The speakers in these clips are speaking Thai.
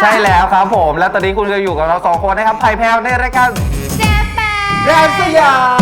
ใช่แล้วครับผม และตอนนี้คุณก็อยู่กับเราสองคนนะครับไผ่แพรวในรายการเจแปนแรมสยาม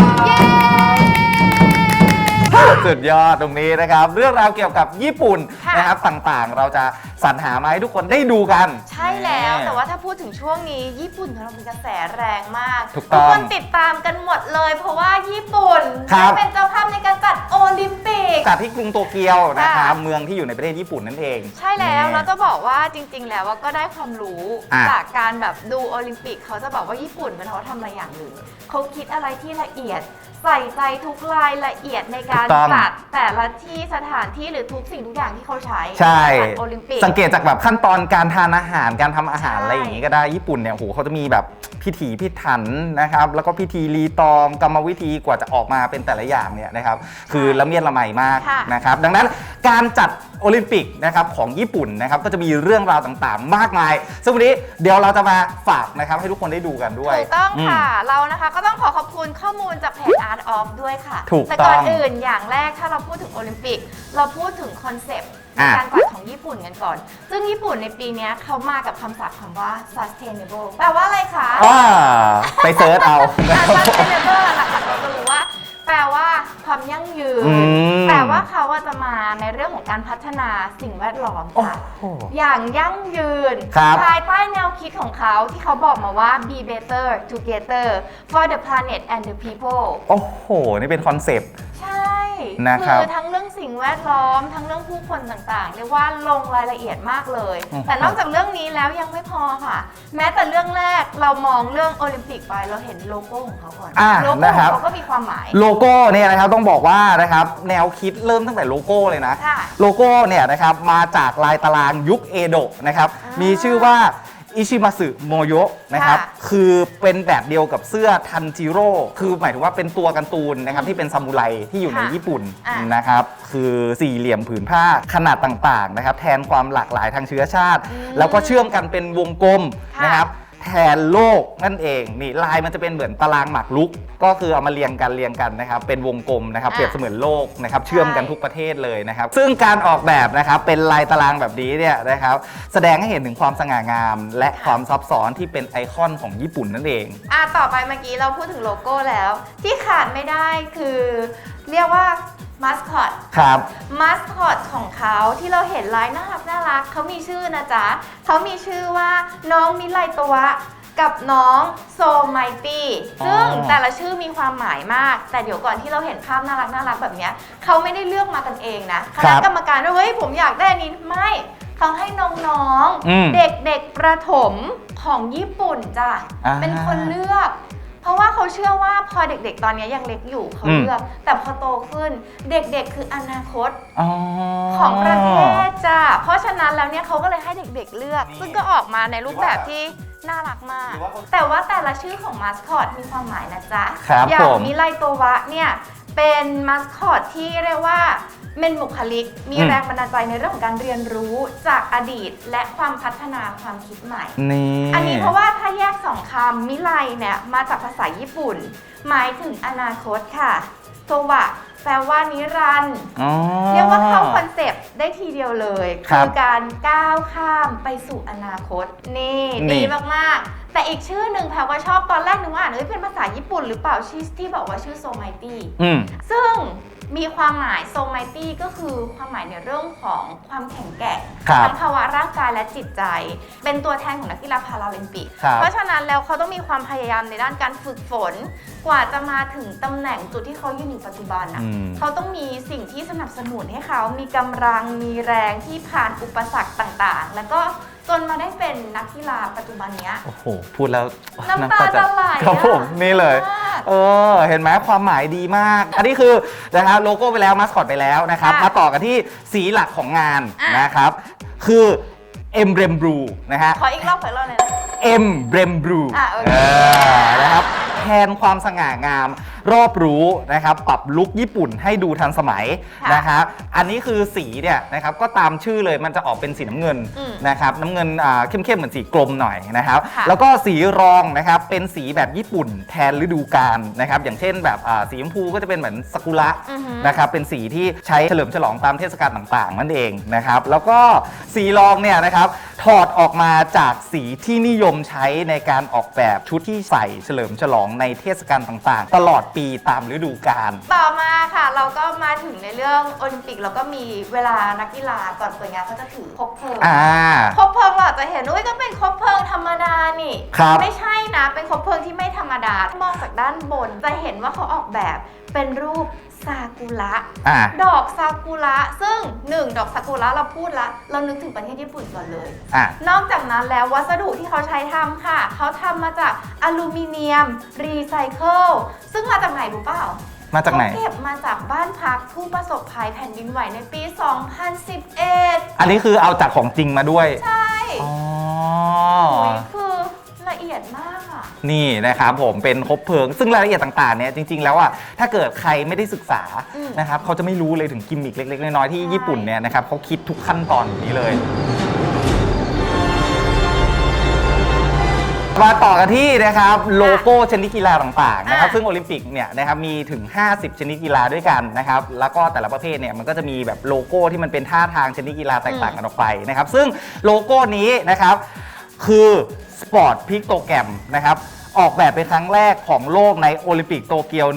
เย้สุดยอดตรงนี้นะครับ เรื่องราวเกี่ยวกับญี่ปุ่นค่ะนะครับต่างๆ เราจะ สรรหามาให้ทุกคนได้ดูกัน ใช่แล้วนี่แต่ว่าถ้าพูดถึงช่วงนี้ ญี่ปุ่นของเรามีกระแสแรงมากถูกต้องคนติดตามกันหมดเลย เพราะว่าญี่ปุ่นครับได้เป็นเจ้าภาพในการจัดโอลิมปิกจัดที่กรุงโตเกียวนะครับค่ะเมืองที่อยู่ในประเทศญี่ปุ่นนั่นเอง ใช่แล้วนี่เราจะบอกว่าจริง ๆ แล้วว่าก็ได้ความรู้อะจากการแบบดูโอลิมปิก เขาจะบอกว่าญี่ปุ่นมันเขาทำอะไรอย่างหนึ่งเขาคิดอะไรที่ละเอียดใส่ใจทุกรายละเอียดในการถูกต้องจัดแต่ละที่สถานที่หรือทุกสิ่งทุกอย่างที่เขาใช้ใช่จัดโอลิมปิกสังเกตจากแบบขั้นตอนการทานอาหารการทำอาหารใช่ อะไรอย่างงี้ก็ได้ญี่ปุ่นเนี่ยโหเขาจะมีแบบพิถีพิถันนะครับแล้วก็พิธีรีตองกรรมวิธีกว่าจะออกมาเป็นแต่ละอย่างเนี่ยนะครับคือละเมียดละไมมากค่ะ นะครับดังนั้นการจัดโอลิมปิกนะครับของญี่ปุ่นนะครับก็จะมีเรื่องราวต่างๆ มากมาย ซึ่งวันนี้เดี๋ยวเราจะมาฝากนะครับให้ทุกคนได้ดูกันด้วยถูกต้องม ค่ะ เรานะคะก็ต้องขอขอบคุณข้อมูลจากเพจ Art of ด้วยค่ะ ถูกแต่ก่อนต้อง อื่นอย่างแรกถ้าเราพูดถึงโอลิมปิก เราพูดถึงคอนเซปต์ใน อะ การจัดของญี่ปุ่นกันก่อน ซึ่งญี่ปุ่นในปีเนี้ยเขามากับคำศัพท์คำว่า sustainable แปลว่าอะไรคะ อ่าไปเซิร์ชเอา อะ sustainable หลักๆเราจะรู้ว่า แปลว่าความยั่งยืน อืม แต่ว่าเขาอะจะมาในเรื่องของการพัฒนาสิ่งแวดล้อมโอ้ค่ะโหอย่างยั่งยืนครับภายใต้แนวคิดของเขาที่เขาบอกมาว่า be better together for the planet and the people โอ้โห นี่เป็นคอนเซปต์ ใช่นะครับคือทั้งเรื่องสิ่งแวดล้อม ทั้งเรื่องผู้คนต่างๆ เรียกว่าลงรายละเอียดมากเลย อือฮึแต่นอกจากเรื่องนี้แล้วยังไม่พอค่ะ แม้แต่เรื่องแรกเรามองเรื่องโอลิมปิกไปเราเห็นโลโก้ของเขาก่อน อ่าโลโก้นะขครัองบเขาก็มีความหมาย โลโก้เนี่ยนะครับต้องบอกว่านะครับแนวคิดเริ่มตั้งแต่โลโก้เลยนะ ค่ะโลโก้เนี่ยนะครับมาจากลายตารางยุคเอโดะนะครับอ่ามีมีชื่อว่าอิชิมาสึโมโยะนะครับค่ะคือเป็นแบบเดียวกับเสื้อทันจิโร่คือหมายถึงว่าเป็นตัวการ์ตูนนะครับที่เป็นซามูไรที่อยู่ในค่ะญี่ปุ่นอะนะครับคือสี่เหลี่ยมผืนผ้าขนาดต่างๆนะครับแทนความหลากหลายทางเชื้อชาติอืมแล้วก็เชื่อมกันเป็นวงกลมค่ะ นะครับ แทนโลกนั่นเองนี่ลายมันจะเป็นเหมือนตารางหมากรุก ก็คือเอามาเรียงกันเรียงกันนะครับเป็นวงกลมนะครับอะเปรียบเสมือนโลกนะครับเชื่อมกันใช่ทุกประเทศเลยนะครับซึ่งการออกแบบนะครับเป็นลายตารางแบบนี้เนี่ยนะครับแสดงให้เห็นถึงความสง่างาม และความซับซ้อนที่เป็นไอคอนของญี่ปุ่นนั่นเอง อะต่อไปเมื่อกี้เราพูดถึงโลโก้แล้ว ที่ขาดไม่ได้คือ เรียกว่ามาสคอตครับมาสคอตของเขาที่เราเห็นลายน่ารักน่ารักเขามีชื่อนะจ๊ะเขามีชื่อว่าน้องมิไลตัวะ กับน้องโซไมตี้อ๋อซึ่งแต่ละชื่อมีความหมายมาก แต่เดี๋ยวก่อนที่เราเห็นภาพน่ารักน่ารักแบบเนี้ยเขาไม่ได้เลือกมากันเองนะคณะกรรมการว่าเฮ้ยผมอยากได้อันนี้ไม่เขาให้น้องอืมๆเด็กๆประถมของญี่ปุ่นจ้ะอ่าเป็นคนเลือก เพราะว่าเขาเชื่อว่าพอเด็กๆ ตอนนี้ยังเล็กอยู่เขาอืม เลือก แต่พอโตขึ้นเด็กๆ คืออนาคตอ๋อ ของประเทศจ้ะเพราะฉะนั้นแล้วเนี่ยเขาก็เลยให้เด็กๆ เลือก นี่ซึ่งก็ออกมาในรูปแบบที่น่ารักมาก หรือว่าเขาแต่ว่าแต่ละชื่อของมาสคอตมีความหมายนะจ๊ะ ครับอย่างผม มิไลโตวะเนี่ยเป็นมาสคอตที่เรียกว่า เป็นบุคลิก มีอืม แรงบันดาลใจในเรื่องของการเรียนรู้จากอดีตและความพัฒนาความคิดใหม่ นี่ อันนี้เพราะว่าถ้าแยกสองคำมิไลเนี่ยมาจากภาษาญี่ปุ่น หมายถึงอนาคตค่ะโตวะแปลว่านิรันดร์ อ๋อ เรียกว่าเข้าคอนเซปต์ได้ทีเดียวเลยครับการก้าวข้ามไปสู่อนาคต นี่นี่ ดีมากๆ แต่อีกชื่อหนึ่งแพรว่าชอบตอนแรกนึกว่าอ่านเอ้ยเป็นภาษาญี่ปุ่นหรือเปล่าชื่อที่บอกว่าชื่อโซไมตี้อืมซึ่ง มีความหมายโซไมตี้ก็คือความหมายในเรื่องของความแข็งแกร่งครับทั้งภาวะร่างกายและจิตใจ เป็นตัวแทนของนักกีฬาพาราลิมปิก ครับ เพราะฉะนั้นแล้วเขาต้องมีความพยายามในด้านการฝึกฝน กว่าจะมาถึงตำแหน่งจุดที่เขายืนอยู่ปัจจุบันนะอืม เขาต้องมีสิ่งที่สนับสนุนให้เขามีกำลังมีแรงที่ผ่านอุปสรรคต่างๆ แล้วก็ จนมาได้เป็นนักกีฬาปัจจุบันเนี้ย โอ้โห พูดแล้วน้ำตาจะไหลครับผมอะนี่เลย มาก เออ เห็นไหมความหมายดีมาก อันนี้คือนะครับโลโก้ไปแล้วมาสคอตไปแล้วนะครับ ค่ะมาต่อกันที่สีหลักของงานอะ นะครับ คือเอ็มเบรมบลูนะฮะ ขออีกรอบขออีกรอบเลยนะ เอ็มเบรมบลูอะโอเคนะครับแทนความสง่างาม รอบรู้นะครับ ปรับลุคญี่ปุ่นให้ดูทันสมัยค่ะนะครับ อันนี้คือสีเนี่ยนะครับก็ตามชื่อเลยมันจะออกเป็นสีน้ำเงินอืมนะครับน้ำเงินอ่าเข้มๆเหมือนสีกลมหน่อยนะครับ ค่ะ แล้วก็สีรองนะครับเป็นสีแบบญี่ปุ่นแทนฤดูกาลนะครับ อย่างเช่นแบบอ่าสีชมพูก็จะเป็นเหมือนซากุระ อือหือ นะครับเป็นสีที่ใช้เฉลิมฉลองตามเทศกาลต่างๆนั่นเองนะครับแล้วก็สีรองเนี่ยนะครับ ถอดออกมาจากสีที่นิยมใช้ในการออกแบบชุดที่ใส่เฉลิมฉลองในเทศกาลต่างๆ ตลอดปีตามฤดูกาล ต่อมาค่ะเราก็มาถึงในเรื่องโอลิมปิกแล้วก็มีเวลานักกีฬาก่อนเปิดงานเขาจะถือคบเพลิงอ่า คบเพลิงเราอาจจะเห็นว่าก็เป็นคบเพลิงธรรมดานี่ ครับ ไม่ใช่นะเป็นคบเพลิงที่ไม่ธรรมดามองจากด้านบนจะเห็นว่าเขาออกแบบ เป็นรูปซากุระอ่า ดอกซากุระซึ่งหนึ่งดอกซากุระเราพูดละ เรานึกถึงประเทศญี่ปุ่นก่อนเลย อ่านอกจากนั้นแล้ววัสดุที่เขาใช้ทำค่ะ เขาทำมาจากอลูมิเนียม รีไซเคิลซึ่งมาจากไหนรู้เปล่า มาจากไหน เขเก็บมาจากบ้านพักผู้ประสบภัยแผ่นดินไหวในปี 2011 อันนี้คือเอาจากของจริงมาด้วย ใช่อ๋อ โอ้ยคื นี่นะครับผมเป็นคบเพลิง ซึ่งรายละเอียดต่างๆเนี่ยจริง ๆ แล้วอะถ้าเกิดใครไม่ได้ศึกษาอืม นะครับเขาจะไม่รู้เลยถึงกิมมิคเล็กๆน้อยๆที่ใช่ญี่ปุ่นเนี่ยนะครับเขาคิดทุกขั้นตอนอย่างนี้เลย มาต่อกันที่นะครับโลโก้ชนิดกีฬาต่างๆนะครับ อะ ซึ่งโอลิมปิกเนี่ยนะครับมีถึง 50 ชนิดกีฬาด้วยกันนะครับ แล้วก็แต่ละประเภทเนี่ยมันก็จะมีแบบโลโก้ที่มันเป็นท่าทางชนิดกีฬาแตกต่างกันออกไปนะครับ ซึ่งโลโก้นี้นะครับคือ สปอร์ตพิกโตแกรมนะครับออกแบบเป็นครั้งแรกของโลกในโอลิมปิกโตเกียว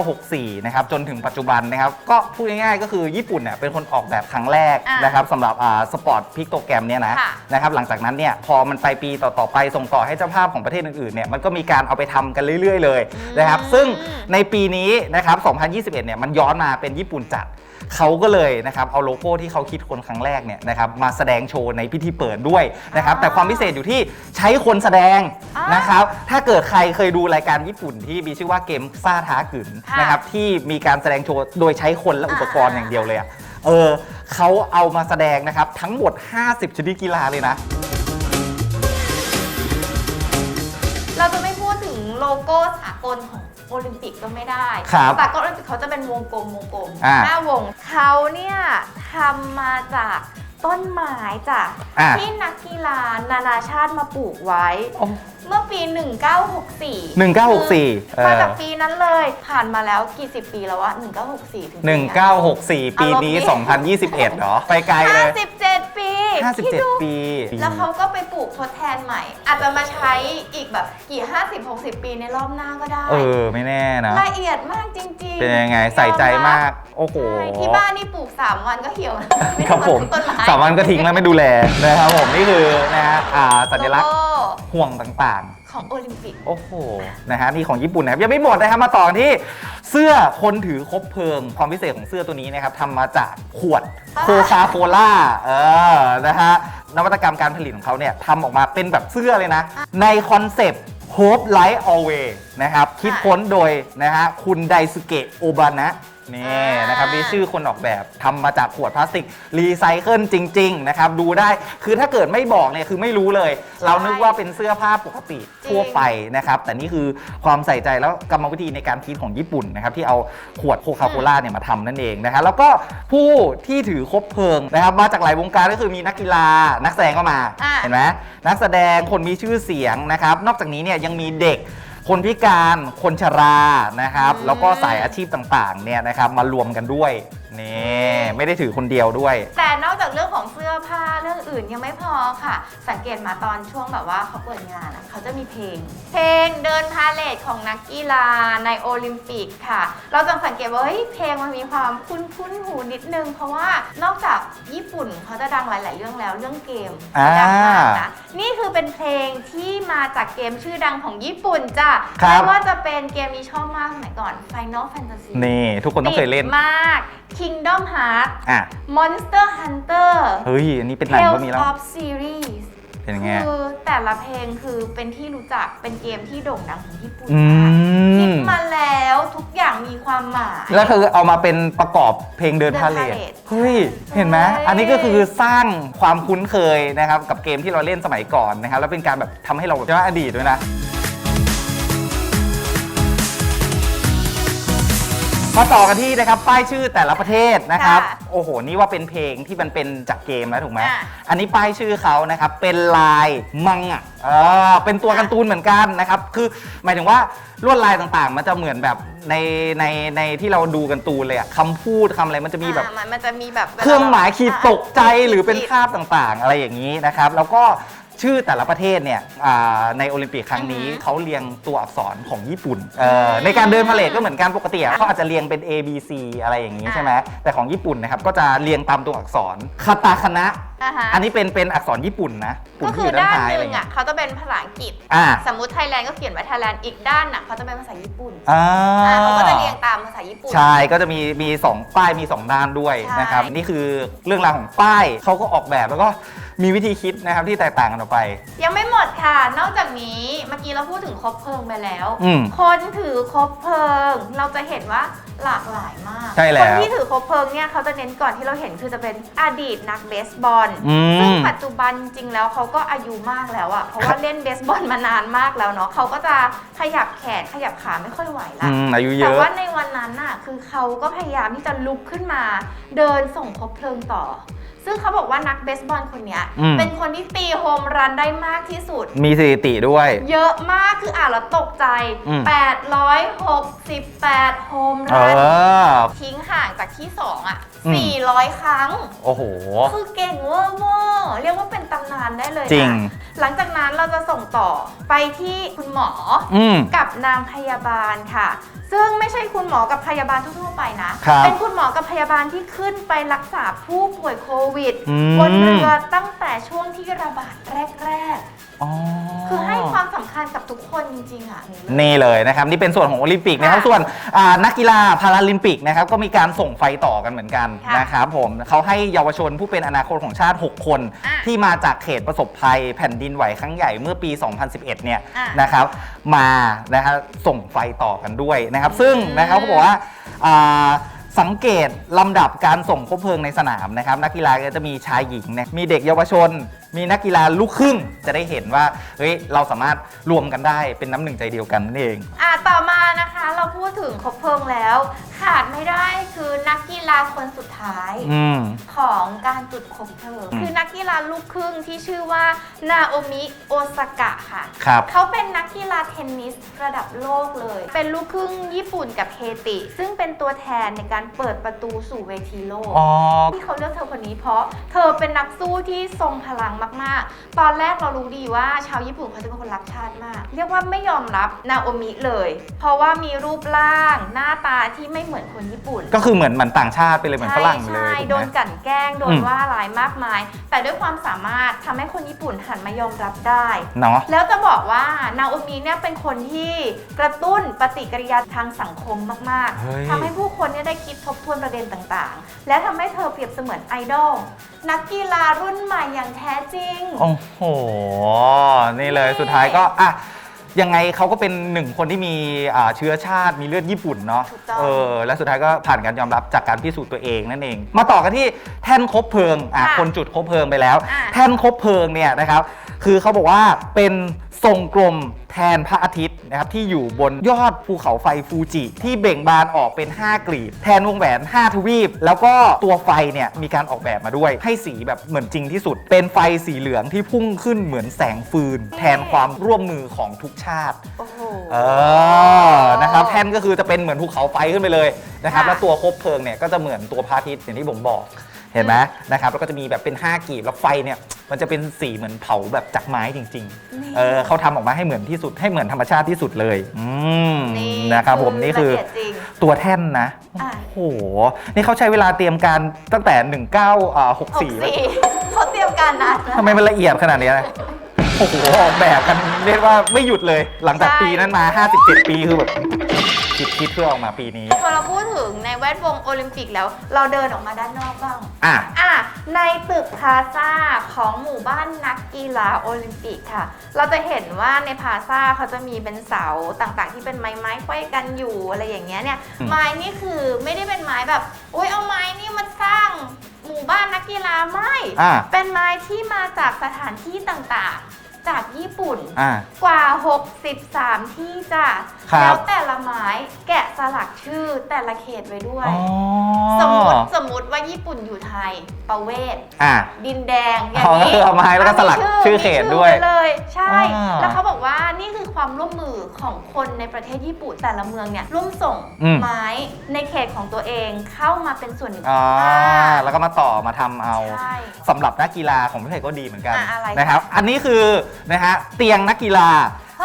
1964 นะครับ จนถึงปัจจุบันนะครับ ก็พูดง่ายๆ ก็คือญี่ปุ่นเนี่ยเป็นคนออกแบบครั้งแรกอะนะครับสำหรับสปอร์ตพิกโตแกรมเนี่ยนะค่ะนะครับ หลังจากนั้นเนี่ยพอมันไปปีต่อๆไปส่งต่อให้เจ้าภาพของประเทศอื่นๆ เนี่ยมันก็มีการเอาไปทำกันเรื่อยๆ เลยนะครับอืมซึ่งในปีนี้นะครับ 2021 เนี่ยมันย้อนมาเป็นญี่ปุ่นจัดเขาก็เลยนะครับเอาโลโก้ที่เขาคิดคนครั้งแรกเนี่ยนะครับมาแสดงโชว์ในพิธีเปิดด้วยนะครับอ่าแต่ความพิเศษอยู่ที่ใช้คนแสดงอ่านนะครับถ้าเกิดใครเคยดูรายการญี่ปุ่นที่มีชื่อว่าเกมซ่าท้ากึนค่ะนะครับที่มีการแสดงโชว์โดยใช้คนและอุปกรณ์อ่าอย่างเดียวเลยอะเออเขาเอามาแสดงนะครับทั้งหมด 50 ชนิดกีฬาเลยนะ เราจะไม่พูดถึงโลโก้สากลของ โอลิมปิกก็ไม่ได้ครับสากลโอลิมปิกเขาจะเป็นวงกลมวงกลมอ่า ห้าวงเขาเนี่ยทำมาจากต้นไม้จ้ะอ่าที่นักกีฬานานาชาติมาปลูกไว้ เมื่อปี 1964 1964คือมาจากปีนั้นเลย ผ่านมาแล้วกี่สิบปีแล้ววะ1964 ถึงปีเนี้ย1964 ปีนี้เอาลบดิ2021เหรอ ไปไกลเลย 57 ปีคิดดู 57 ปี แล้วเขาก็ไปปลูกทดแทนใหม่ อาจจะมาใช้อีกแบบกี่ 50-60 ปีในรอบหน้าก็ได้ เออ ไม่แน่นะ ละเอียดมากจริงๆเป็นยังไงใส่ใจมาก โอ้โห ใช่ที่บ้านนี่ปลูก 3 วันก็เหี่ยวไม่ครับผม ต้นไม้สามวันก็ทิ้งแล้วไม่ดูแลนะครับผม นี่คือนะฮะอ่าสัญลักษณ์โโห่วงต่างของโอลิมปิกๆโอ้โห นะฮะนี่ของญี่ปุ่นนะครับ ยังไม่หมดนะครับ มาต่อกันที่เสื้อคนถือคบเพลิง ความพิเศษของเสื้อตัวนี้นะครับทำมาจากขวดอ่าโคคาโคล่า เออ นะฮะ นวัตกรรมการผลิตของเขาเนี่ยทำออกมาเป็นแบบเสื้อเลยนะ ในคอนเซปต์ Hope Light Always นะครับ คิดค้นโดยนะฮะ คุณไดสุเกะโอบานะ นี่นะครับนี่ชื่อคนออกแบบทำมาจากขวดพลาสติกรีไซเคิลจริง ๆ นะครับ ดูได้คือถ้าเกิดไม่บอกเนี่ยคือไม่รู้เลย เรานึกว่าเป็นเสื้อผ้าปกติทั่วไปนะครับ แต่นี่คือความใส่ใจแล้วกรรมวิธีในการคิดของญี่ปุ่นนะครับ ที่เอาขวดโคคาโคล่าเนี่ยมาทำนั่นเองนะครับแล้วก็ผู้ที่ถือคบเพลิงนะครับมาจากหลายวงการก็คือมีนักกีฬานักแสดงก็มาอะ เห็นไหมนักแสดงคนมีชื่อเสียงนะครับ นอกจากนี้เนี่ยยังมีเด็ก คนพิการคนชรานะครับแล้วก็สายอาชีพต่างๆเนี่ยนะครับมารวมกันด้วย นี่ไม่ได้ถือคนเดียวด้วย แต่นอกจากเรื่องของเสื้อผ้าเรื่องอื่นยังไม่พอค่ะ สังเกตมาตอนช่วงแบบว่าเขาเปิดงานอะเขาจะมีเพลง เพลงเดินพาเลทของนักกีฬาในโอลิมปิกค่ะ เราจะสังเกตว่าเฮ้ยเพลงมันมีความคุ้นคุ้นๆหูนิดนึง เพราะว่านอกจากญี่ปุ่นเขาจะดังหลาย ๆ เรื่องแล้วเรื่องเกมอ่าดังมากนะนี่คือเป็นเพลงที่มาจากเกมชื่อดังของญี่ปุ่นจ้ะครับ ไม่ว่าจะเป็นเกมนี้ชอบมากสมัยก่อน Final Fantasy นี่ทุกคนต้องเคยเล่น ติดมาก Kingdom Hearts อะ Monster Hunter เฮ้ย อันนี้เป็นหนังก็มี Tales แล้ว of Series เป็นยังไงคือแต่ละเพลงคือเป็นที่รู้จักเป็นเกมที่โด่งดังของญี่ปุ่นอืมากคิดมมาแล้วทุกอย่างมีความหมาย แล้วคือเอามาเป็นประกอบเพลงเดินเดินพาเลทพาเลทเฮ้ย เห็นไหมเฮ้ยอันนี้ก็คือสร้างความคุ้นเคยนะครับ กับเกมที่เราเล่นสมัยก่อนนะครับ แล้วเป็นการแบบทำให้เราจะว่าอดีตด้วยนะ มาต่อกันที่นะครับป้ายชื่อแต่ละประเทศนะครับ ค่ะโอ้โห นี่ว่าเป็นเพลงที่มันเป็นจากเกมแล้วถูกไหมอะอันนี้ป้ายชื่อเขานะครับ เป็นลายมังอะเออเป็นตัวการ์ตูนเหมือนกันนะครับ คือหมายถึงว่าลวดลายต่างๆ มันจะเหมือนแบบในในในที่เราดูการ์ตูนเลยอะคำพูดคำอะไรมันจะมีแบบอ่ามันมันจะมีแบบวลเครื่องหมายขีดตกใจหรือเป็นขีดภาพต่างๆ อะไรอย่างนี้นะครับ แล้วก็ ชื่อแต่ละประเทศเนี่ยอ่าในโอลิมปิกครั้งนี้อือฮึเขาเรียงตัวอักษรของญี่ปุ่นเอ่อในการเดินพาเหรดก็เหมือนกันปกติอะเขาอาจจะเรียงเป็น A B C อะไรอย่างนี้อ่าใช่ไหมแต่ของญี่ปุ่นนะครับก็จะเรียงตามตัวอักษรคาตาคณะ อ่าฮะ อันนี้เป็นเป็นอักษรญี่ปุ่นนะปุ่ก็นคืที่ออยู่ด้านด้านท้ายหอะไรนึ่งเงี้อะยเขาจะเป็นภาษาอังกฤษ อ่าสมมุติไทยแลนด์ก็เขียนไว้ไทยแลนด์อีกด้านน่ะเขาจะเป็นภาษาญี่ปุ่นอ่า อ่าเขาก็จะเรียงตามภาษาญี่ปุ่น ใช่ ก็จะมีมีสองป้ายมีสองด้านด้วยใช่ นะครับ นี่คือเรื่องราวของป้ายเขาก็ออกแบบแล้วก็มีวิธีคิดนะครับที่แตกต่างกันออกไป ยังไม่หมดค่ะ นอกจากนี้เมื่อกี้เราพูดถึงคบเพลิงไปแล้ว อืมคนถือคบเพลิง เราจะเห็นว่าหลากหลายมาก ใช่แล้ว คนที่ถือคบเพลิงเนี่ยเขาจะเน้นก่อนที่เราเห็นคือจะเป็นอดีตนักเบสบอลอืม ซึ่งปัจจุบันจริงๆแล้วเขาก็อายุมากแล้วอะเพราะว่าเล่นเบสบอลมานานมากแล้วเนาะเขาก็จะขยับแขนขยับขาไม่ค่อยไหวละ อืมอายุเยแต่อะ ว่าในวันนั้นน่ะคือเขาก็พยายามที่จะลุกขึ้นมา เดินส่งคบเพลิงต่อ ซึ่งเขาบอกว่านักเบสบอลคนเนี้ย อืม เป็นคนที่ตีโฮมรันได้มากที่สุด มีสถิติด้วย เยอะมากคืออ่านแล้วตกใจ อืม 868 โฮมเอรัน อ ทิ้งห่างจากที่ 2 อะ อืม 400 ครั้ง โอ้โห คือเก่งเวอร์เวอร์เรียกว่าเป็นตำนานได้เลยนะจริง หลังจากนั้นเราจะส่งต่อไปที่คุณหมอ อืม กับนางพยาบาลค่ะ ซึ่งไม่ใช่คุณหมอกับพยาบาลทั่วๆไปนะ ครับเป็นคุณหมอกับพยาบาลที่ขึ้นไปรักษาผู้ป่วยโควิดอืม บนเรือตั้งแต่ช่วงที่ระบาดแรกอ๋อๆ คือให้ความสำคัญกับทุกคนจริงๆอะนี่เลยนี่เลยนะครับนี่เป็นส่วนของโอลิมปิกนะครับค่ะส่วนอ่านักกีฬาพาราลิมปิกนะครับก็มีการส่งไฟต่อกันเหมือนกันค่ะนะครับผมเขาให้เยาวชนผู้เป็นอนาคตของชาติ 6 คน อะที่มาจากเขตประสบภัยแผ่นดินไหวครั้งใหญ่เมื่อปี 2011 เนี่ยอะนะครับมานะครับส่งไฟต่อกันด้วยนะครับ ซึ่งอืมนะครับเขาบอกว่าอ่าสังเกตลำดับการส่งคบเพลิงในสนามนะครับนักกีฬาก็จะมีชายหญิงเนี่ยมีเด็กเยาวชน มีนักกีฬาลูกครึ่งจะได้เห็นว่าเฮ้ยเราสามารถรวมกันได้เป็นน้ำหนึ่งใจเดียวกันนั่นเอง อะต่อมานะคะเราพูดถึงคบเพลิงแล้ว ขาดไม่ได้คือนักกีฬาคนสุดท้ายอืม ของการจุดคบเพลิงอืม คือนักกีฬาลูกครึ่งที่ชื่อว่านาโอมิโอซากะค่ะ ครับ เขาเป็นนักกีฬาเทนนิสระดับโลกเลย เป็นลูกครึ่งญี่ปุ่นกับเฮติ ซึ่งเป็นตัวแทนในการเปิดประตูสู่เวทีโลก อ๋อ ที่เขาเลือกเธอคนนี้เพราะเธอเป็นนักสู้ที่ทรงพลังมากๆ ตอนแรกเรารู้ดีว่าชาวญี่ปุ่นเขาจะเป็นคนรักชาติมาก เรียกว่าไม่ยอมรับนาโอมิเลย เพราะว่ามีรูปร่างหน้าตาที่ไม่เหมือนคนญี่ปุ่น ก็คือเหมือนเหมือนต่างชาติไปเลยเหมือนฝรั่งเลยใช่ถูกโดไหมนกลั่นแกล้ง โดอืนมว่าร้ายมากมาย แต่ด้วยความสามารถทำให้คนญี่ปุ่นหันมายอมรับได้ เนาะ แล้วจะบอกว่านาโอมิเนี่ยเป็นคนที่กระตุ้นปฏิกิริยาทางสังคมมากเฮ้ย ๆทำให้ผู้คนเนี่ยได้คิดทบทวนประเด็นต่างๆ และทำให้เธอเปรียบเสมือนไอดอล นักกีฬารุ่นใหม่อย่างแท้จริง โอ้โห นี่เลยนี่สุดท้ายก็อะยังไงเขาก็เป็นหนึ่งคนที่มีอ่าเชื้อชาติมีเลือดญี่ปุ่นเนาะถูกต้อง เออและสุดท้ายก็ผ่านการยอมรับจากการพิสูจน์ตัวเองนั่นเอง มาต่อกันที่แท่นคบเพลิงอะค่ะคนจุดคบเพลิงไปแล้ว อะ แท่นคบเพลิงเนี่ยนะครับ คือเขาบอกว่าเป็นทรงกลมแทนพระอาทิตย์ นะครับที่อยู่บนยอดภูเขาไฟฟูจิ ที่เบ่งบานออกเป็น 5 กลีบ แทนวงแหวน 5 ทวีป แล้วก็ตัวไฟเนี่ยมีการออกแบบมาด้วย ให้สีแบบเหมือนจริงที่สุด เป็นไฟสีเหลืองที่พุ่งขึ้นเหมือนแสงฟืน แทนความร่วมมือของทุกชาติ โอ้โห เออ นะครับ แท่นก็คือจะเป็นเหมือนภูเขาไฟขึ้นไปเลยนะครับ ค่ะ แล้วตัวคบเพลิงเนี่ยก็จะเหมือนตัวพระอาทิตย์อย่างที่ผมบอก เห็นไหมนะครับแล้วก็จะมีแบบเป็น 5กีบแล้วไฟเนี่ยมันจะเป็นสีเหมือนเผาแบบจากไม้จริงนี่ๆเออเขาทำออกมาให้เหมือนที่สุดให้เหมือนธรรมชาติที่สุดเลยอืมนี่นะครับผมนี่คือละเอียดจริง ตัวแท่นนะอะโอ้โหนี่เขาใช้เวลาเตรียมการตั้งแต่1964แล้ว64เขาเตรียมการนานนะ ทำไมมันละเอียดขนาดนี้นะโอ้โหออกแบบกัน เรียกว่าไม่หยุดเลย หลังจากใช่ปีนั้นมา 57 ปีคือแบบคิดคิดเพื่อออกมาปีนี้ พอเราพูดถึงในแวดวงโอลิมปิกแล้ว เราเดินออกมาด้านนอกบ้าง อะ อะ ในตึกพลาซ่าของหมู่บ้านนักกีฬาโอลิมปิกค่ะ เราจะเห็นว่าในพลาซ่าเขาจะมีเป็นเสาต่างๆ ที่เป็นไม้ไม้ไขว้กันอยู่อะไรอย่างเงี้ยเนี่ย อืม ไม้นี่คือไม่ได้เป็นไม้แบบ โอ๊ยเอาไม้นี่มาสร้างหมู่บ้านนักกีฬาไม่ อะ เป็นไม้ที่มาจากสถานที่ต่างๆ จากญี่ปุ่น อ่า กว่า 63 ที่จ้ะครับ แล้วแต่ละไม้แกะสลักชื่อแต่ละเขตไว้ด้วย อ๋อสมมติสมมติว่าญี่ปุ่นอยู่ไทย ประเวศ อ่า ดินแดงอย่างอ๋อก็นี้คือเอามาให้แล้วก็สลักชื่อเขตด้วยมีชื่อไเลยใช่ อ่าแล้วเขาบอกว่านี่คือความร่วมมือของคนในประเทศญี่ปุ่นแต่ละเมืองเนี่ยร่วมส่งอืม ไม้ในเขตของตัวเองเข้ามาเป็นส่วนหนึ่งอ๋ออ่าแล้วก็มาต่อมาทำเอา ใช่ สำหรับนักกีฬาของประเทศก็ดีเหมือนกันอะอะไรนะครับ อันนี้คือนะฮะเตียงนักกีฬา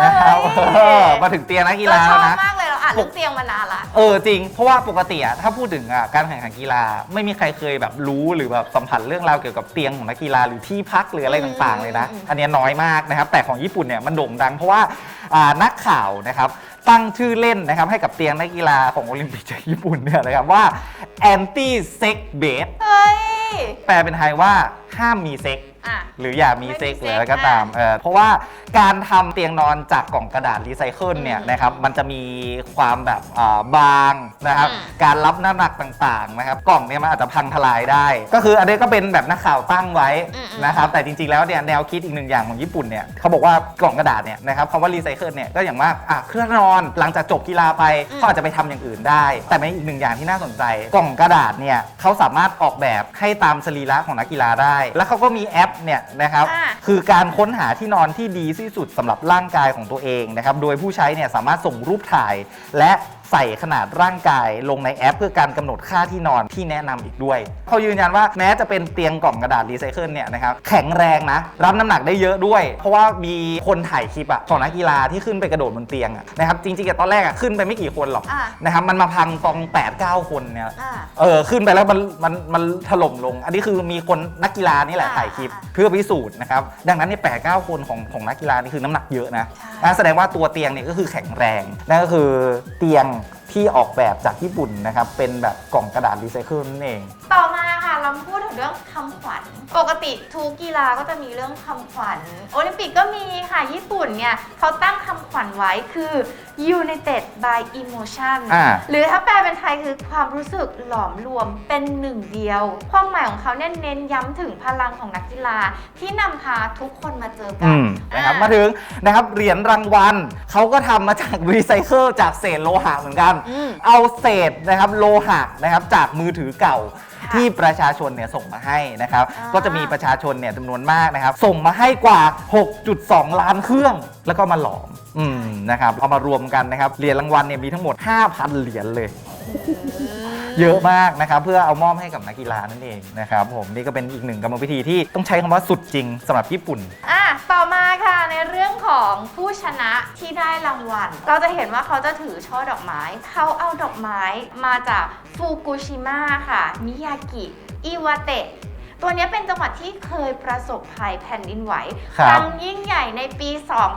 นะครับเฮ้ย เออมาถึงเตียงนักกีฬาเราชอบแล้วนะ มากเลยเราอ่านเรื่องเตียงมานานละ เออจริง เพราะว่าปกติอะถ้าพูดถึงอะการแข่งขันกีฬา ไม่มีใครเคยแบบรู้หรือแบบสัมผัสเรื่องราวเกี่ยวกับเตียงของนักกีฬาหรือที่พักหรืออะไรต่างๆเลยนะ อืม อันเนี้ยน้อยมากนะครับ แต่ของญี่ปุ่นเนี่ยมันโด่งดัง เพราะว่าอ่านักข่าวนะครับตั้งชื่อเล่นนะครับให้กับเตียงนักกีฬาของโอลิมปิกจากญี่ปุ่นเนี่ยนะครับว่า anti sex bed เฮ้ย แปลเป็นไทยว่าห้ามมีเซ็กอะ หรืออย่ามีเซ็กไม่มีหรืออะไรก็เซ็กตามเออเพราะว่าการทำเตียงนอนจากกล่องกระดาษรีไซเคิลเนี่ยอืมนะครับมันจะมีความแบบอ่าบางนะครับอืม การรับน้ำหนักต่างๆนะครับกล่องเนี่ยมันอาจจะพังทลายได้ ก็คืออันนี้ก็เป็นแบบนักข่าวตั้งไว้อืมอืมนะครับแต่จริงๆแล้วเนี่ยแนวคิดอีกหนึ่งอย่างของญี่ปุ่นเนี่ยเขาบอกว่ากล่องกระดาษเนี่ยนะครับคำว่ารีไซเคิลเนี่ยก็อย่างมากอะเครื่องนอนหลังจากจบกีฬาไปเขาอาจจะไปทำอย่างอื่นได้ แต่เป็นอีกหนึ่งอย่างที่น่าสนใจ กล่องกระดาษเนี่ยเขาสามารถออกแบบให้ตามสรีระของนักกีฬาได้ แล้วเขาก็มีแอปเนี่ยนะครับอ่า คือการค้นหาที่นอนที่ดีที่สุดสำหรับร่างกายของตัวเองนะครับโดยผู้ใช้เนี่ยสามารถส่งรูปถ่ายและ ใส่ขนาดร่างกายลงในแอป เพื่อการกำหนดค่าที่นอนที่แนะนำอีกด้วยเขายืนยันว่าแม้จะเป็นเตียงกล่องกระดาษรีไซเคิลเนี่ยนะครับแข็งแรงนะ รับน้ำหนักได้เยอะด้วย เพราะว่ามีคนถ่ายคลิปอะของนักกีฬาที่ขึ้นไปกระโดดบนเตียงอะนะครับจริงๆอะตอนแรกอะขึ้นไปไม่กี่คนหรอกอะนะครับมันมาพังตรง8 9คนเนี่ยอะเออขึ้นไปแล้วมันมันมันถล่มลง อันนี้คือมีคนนักกีฬานี่แหละอ่าถ่ายคลิปอ่าเพื่อพิสูจน์นะครับดังนั้นเนี่ยแปดเก้าคนของของนักกีฬานี่คือน้ำหนักเยอะนะใช่นั่นแสดงว่าตัวเตียงเนี่ยก็คือแข็งแรงนั่นก็คือเตียงที่ออกแบบจากญี่ปุ่นนะครับเป็นแบบกล่องกระดาษรีไซเคิลนั่นเอง ต่อมา ค่ะเราพูดถึงเรื่องคำขวัญ ปกติทุกกีฬาก็จะมีเรื่องคำขวัญ โอลิมปิกก็มีค่ะญี่ปุ่นเนี่ยเขาตั้งคำขวัญไว้คือ United by Emotion อ่า หรือถ้าแปลเป็นไทยคือความรู้สึกหลอมรวมเป็นหนึ่งเดียว ความหมายของเขาเนี่ยเน้นย้ำถึงพลังของนักกีฬา ที่นำพาทุกคนมาเจอกัอืมนะครับอ่ มาถึงนะครับเหรียญรางวัลเขาก็ทำมาจากรีไซเคิลจากเศษโลหะเหมือนกัน อืมเอาเศษนะครับโลหะนะครับจากมือถือเก่าค่ะ ที่ประชาชนเนี่ยส่งมาให้นะครับ อ่า ก็จะมีประชาชนเนี่ยจำนวนมากนะครับ ส่งมาให้กว่า 6.2 ล้านเครื่อง แล้วก็มาหลอมอืมนะครับเอามารวมกันนะครับเหรียญรางวัลเนี่ยมีทั้งหมด 5,000 เหรียญเลย เยอะมากนะครับเพื่อเอามอบให้กับนักกีฬานั่นเองนะครับผมนี่ก็เป็นอีกหนึ่งกรรมวิธีที่ต้องใช้คำว่าสุดจริงสำหรับญี่ปุ่น อะต่อมาค่ะในเรื่องของผู้ชนะที่ได้รางวัล เราจะเห็นว่าเขาจะถือช่อดอกไม้ เขาเอาดอกไม้มาจากฟูกุชิมะค่ะ มิยากิ อิวาเตะ ตัวเนี้ยเป็นจังหวัดที่เคยประสบภัยแผ่นดินไหวครับครั้งยิ่งใหญ่ในปี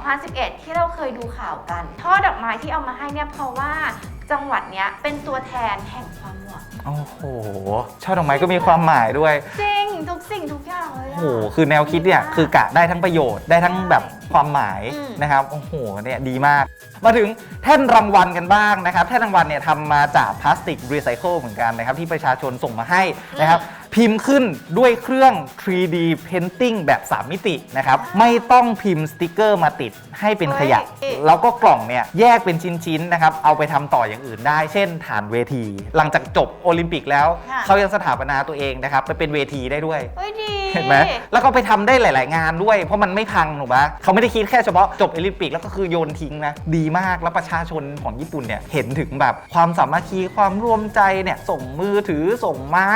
2011 ที่เราเคยดูข่าวกันช่อดอกไม้ที่เอามาให้เนี่ยเพราะว่า จังหวัดเนี้ยเป็นตัวแทนแห่งความหวังโอ้โหช่อดอกไม้ก็มีความหมายด้วย จริงทุกสิ่งทุกอย่างเลยโอ้อะโหคือแนวคิดเนี่ย คือกะได้ทั้งประโยชน์ได้ทั้งแบบความหมายอืม นะครับ โอ้โห เนี่ยดีมาก มาถึงแท่นรางวัลกันบ้างนะครับ แท่นรางวัลเนี่ยทำมาจากพลาสติกรีไซเคิลเหมือนกันนะครับ ที่ประชาชนส่งมาให้นะครับ พิมพ์ขึ้นด้วยเครื่อง 3D Painting แบบ 3 มิตินะครับ ไม่ต้องพิมพ์สติกเกอร์มาติดให้เป็นขยะ เฮ้ย แล้วก็กล่องเนี่ยแยกเป็นชิ้นๆนะครับ เอาไปทำต่ออย่างอื่นได้ เช่นฐานเวที หลังจากจบโอลิมปิกแล้ว ค่ะ เขายังสถาปนาตัวเองนะครับ ไปเป็นเวทีได้ด้วย เฮ้ยดีเห็นไหมแล้วก็ไปทำได้หลาย ๆ งานด้วย เพราะมันไม่พังถูกปะเขาไม่ได้คิดแค่เฉพาะจบโอลิมปิกแล้วก็คือโยนทิ้งนะ ดีมาก แล้วประชาชนของญี่ปุ่นเนี่ยเห็นถึงแบบความสามัคคีความร่วมใจเนี่ยส่งมือถือส่งไม้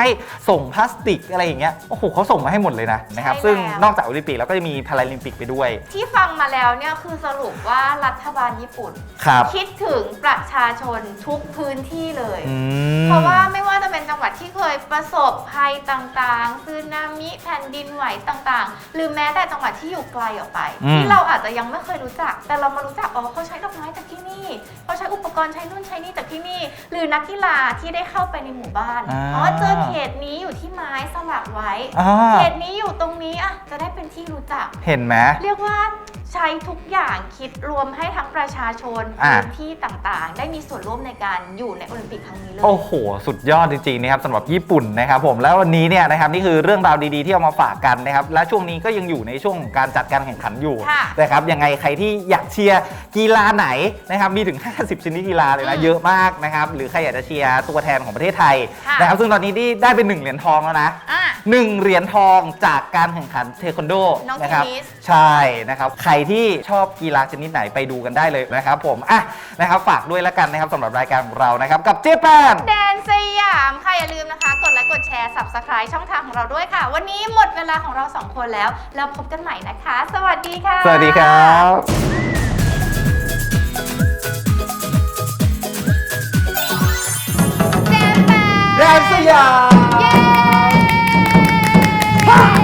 ส่งพลาสติกอะไรอย่างเงี้ยโอ้โหเขาส่งมาให้หมดเลยนะนะครับใช่ซึ่งแล้วนอกจากโอลิมปิกแล้วก็จะมีพาราลิมปิกไปด้วย ที่ฟังมาแล้วเนี่ยคือสรุปว่ารัฐบาลญี่ปุ่นครับคิดถึงประชาชนทุกพื้นที่เลยอืมเพราะว่าไม่ว่าจะเป็นจังหวัดที่เคยประสบภัยต่างๆซึนามิแผ่นดินไหวต่างๆ หรือแม้แต่จังหวัดที่อยู่ไกลออกไปอืมที่เราอาจจะยังไม่เคยรู้จัก แต่เรามารู้จักอ๋อเขาใช้ดอกไม้จากที่นี่เขาใช้อุปกรณ์ใช้นู่นใช้นี่จากที่นี่ หรือนักกีฬาที่ได้เข้าไปในหมู่บ้านอ่าอ๋อเจอเขตนี้อยู่ที่ไม้สลักไว้อ่า เขตนี้อยู่ตรงนี้อะจะได้เป็นที่รู้จัก เห็นไหม เรียกว่าช ใช้ทุกอย่างคิดรวมให้ทั้งประชาชนอะพื้นที่ต่างๆ ได้มีส่วนร่วมในการอยู่ในโอลิมปิกครั้งนี้เลย โอ้โห สุดยอดจริงๆนะครับสำหรับญี่ปุ่นนะครับผมแล้ววันนี้เนี่ยนะครับนี่คือเรื่องราวดีๆที่เอามาฝากกันนะครับและช่วงนี้ก็ยังอยู่ในช่วงของการจัดการแข่งขันอยู่ค่ะนะครับยังไงใครที่อยากเชียร์กีฬาไหนนะครับมีถึง 50 ชนิดกีฬาเลยนะอืมเยอะมากนะครับหรือใครอยากจะเชียร์ตัวแทนของประเทศไทยค่ะ นะครับซึ่งตอนนี้ที่ได้เป็นหนึ่งเหรียญทองแล้วนะ อะ หนึ่งเหรียญทองจากการแข่งขันเทควันโดน้องนะครับเทนนิสใช่นะครับ ใครที่ชอบกีฬาชนิดไหนไปดูกันได้เลยนะครับผมอะนะครับฝากด้วยละกันนะครับสำหรับรายการของเรานะครับกับเจแปนแดนสยามค่ะอย่าลืมนะคะ กดไลค์กดแชร์ subscribe ช่องทางของเราด้วยค่ะ วันนี้หมดเวลาของเราสองคนแล้ว แล้วพบกันใหม่นะคะ สวัสดีค่ะ สวัสดีครับแดนสยาม